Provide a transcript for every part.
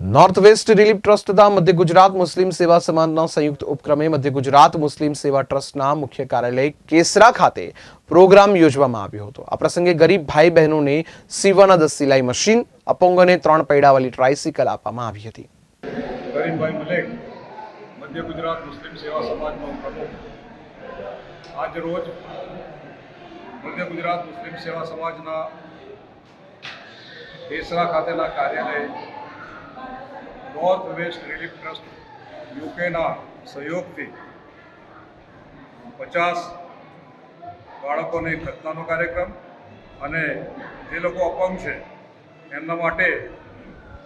North waste relief trust મધ્ય ગુજરાત મુસ્લિમ સેવા સમાજના સંયુક્ત ઉપક્રમે મધ્ય ગુજરાત મુસ્લિમ સેવા ટ્રસ્ટના મુખ્ય કાર્યાલય કેસરા ખાતે પ્રોગ્રામ યોજવામાં આવ્યો હતો આ પ્રસંગે ગરીબ ભાઈ બહેનોને સીવાના દસ સિલાઈ મશીન અપંગોને ત્રણ પૈડાવાળી ટ્રાયસિકલ આપવામાં આવી હતી। ગરીબભાઈ મલેક મધ્ય ગુજરાત મુસ્લિમ સેવા સમાજનો પ્રમુખ આજ રોજ મધ્ય ગુજરાત મુસ્લિમ સેવા સમાજના કેસરા ખાતેના કાર્યાલય નોર્થ વેસ્ટ રિલીફ ટ્રસ્ટ યુકેના સહયોગથી પચાસ બાળકોને ખતનાનો કાર્યક્રમ અને જે લોકો અપંગ છે, એમના માટે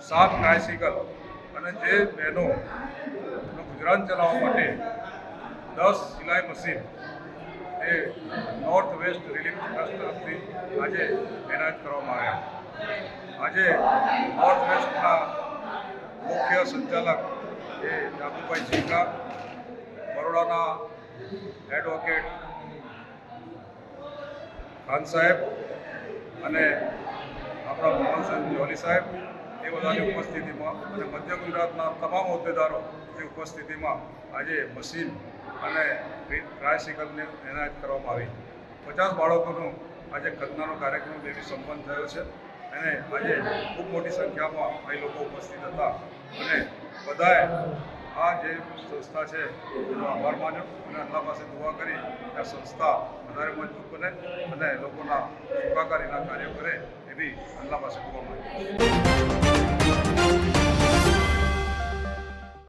સાત ટ્રાયસિકલ અને જે બહેનો ગુજરાન ચલાવવા માટે દસ સિલાઈ મશીન એ નોર્થ વેસ્ટ રિલીફ ટ્રસ્ટ તરફથી આજે એનાયત કરવામાં આવ્યા. આજે નોર્થ સંચાલક એ જાગુભાઈ સિંઘા બરોડાના એડવોકેટ ખાન સાહેબ અને આપણા મોહનસિંહ જોલી સાહેબ, એ બધાની ઉપસ્થિતિમાં અને મધ્ય ગુજરાતના તમામ હોદ્દેદારોની ઉપસ્થિતિમાં આજે મશીન અને ટ્રાયસિકલને એનાયત કરવામાં આવી. પચાસ બાળકોનું આજે ખતનાનો કાર્યક્રમ એવી સંપન્ન થયો છે. અને આજે ખૂબ મોટી સંખ્યામાં અહીં લોકો ઉપસ્થિત હતા. અને બધાએ આ જે સંસ્થા છે, એનો આભાર માન્યો અને અલ્લાહ પાસે દુઆ કરી આ સંસ્થા વધારે મજબૂત બને અને લોકોના સુખાકારીના કાર્યો કરે એવી અલ્લાહ પાસે દુઆ માંગી